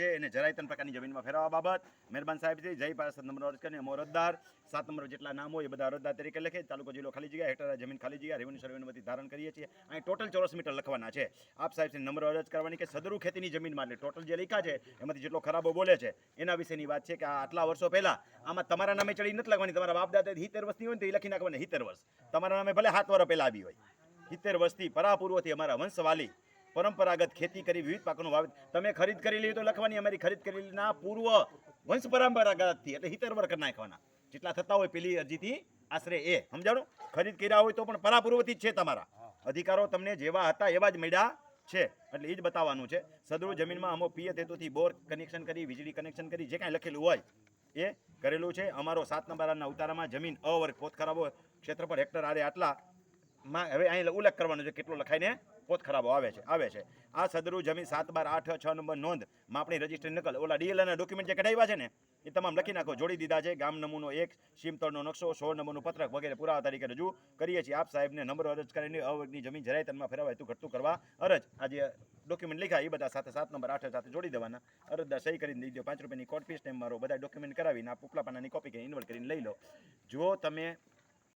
છે એને જરાય ત્રણ પ્રકારની જમીનમાં ફેરવવા બાબત. મહેરબાન સાહેબ છે, જય ભારત નંબર અરજ કરીને અમો અરજદાર સાત નંબર જેટલા નામ હોય એ બધા અરજદાર તરીકે લખે. તાલુકો, જિલ્લો ખાલી જગ્યા હેઠળ જમીન ખાલી જગ્યા રેવન્યુ સર્વેનું ધારણ કરીએ છીએ. અહીં ટોટલ ચોરસ મીટર લખવાના છે. આપ સાહેબ નંબર અરજ કરવાની કે સદરૂ ખેતીની જમીનમાં, એટલે ટોટલ જે લખ્યા છે, એમાંથી જેટલો ખરાબો બોલે છે, એના વિશેની વાત છે કે આટલા વર્ષો પહેલા આમાં તમારા નામે ચડી નથી લખવાની. તમારા બાપ દાદા હિતેર વર્ષની હોય ને તો એ લખી નાખવાની હિતેર વર્ષ. તમારા નામે ભલે સાત વર્ષ પહેલાં આવી હોય. સિત્તેર વર્ષથી પરાપૂર્વથી અમારા વંશવાલી પરંપરાગત ખેતી કરી વિવિધ પાકોનું વાવેતર તમે ખરીદ કરી લીધું તો લખવાની અમારી ખરીદ કરેલીના પૂર્વ વંશ પરંપરાગતથી, એટલે હિતર વર્ષ કરી નાખવાના. જેટલા થતા હોય પેલી અરજીથી આશરે એ. સમજાણું? ખરીદ કર્યા હોય તો પણ પરાપૂર્વથી જ છે તમારા. અધિકારો તમને જેવા હતા એવા જ મળ્યા છે. એટલે એ જ બતાવવાનું છે. સદરૂ જમીનમાં અમો પિયત હેતુથી બોર કનેક્શન કરી, વીજળી કનેક્શન કરી, જે કાંઈ લખેલું હોય, એ કરેલું છે. અમારો સાત નંબરના ઉતારામાં જમીન અવર્ગ પોત ખરાબો ક્ષેત્રફળ હેક્ટર આરે આટલા માં હવે અહીં ઉલ્લેખ કરવાનો છે કેટલો લખાઈને પોત ખરાબો આવે છે. આવે છે. આ સદરૂ જમીન સાત બાર આઠ છ નંબર નોંધ માપણી રજિસ્ટર નકલ. ઓલા ડીએલના ડોક્યુમેન્ટ જે કઢાવ્યા છે ને, એ તમામ લખી નાખો. જોડી દીધા છે. ગામ નમૂનો એક, સીમતળનો નકશો, સોળ નંબરનું પત્રક વગેરે પુરાવા તરીકે રજૂ કરીએ છીએ. આપ સાહેબને નંબર અરજ કરીને અવગની જમીન જરાય તનમાં ફેરવાય તું ઘટતું કરવા અરજ. આજે ડોક્યુમેન્ટ લખ્યા એ બધા સાથે સાત નંબર આઠ સાથે જોડી દેવાના. અરજદાર સહી કરીને દઈ દો. પાંચ રૂપિયાની કોર્ટ ફીસ ટાઈમ મારો. બધા ડોક્યુમેન્ટ કરાવીને આ ઉપલા પાનાની કોપી કરીને ઇન્વર્ટ કરીને લઈ લો. જો તમે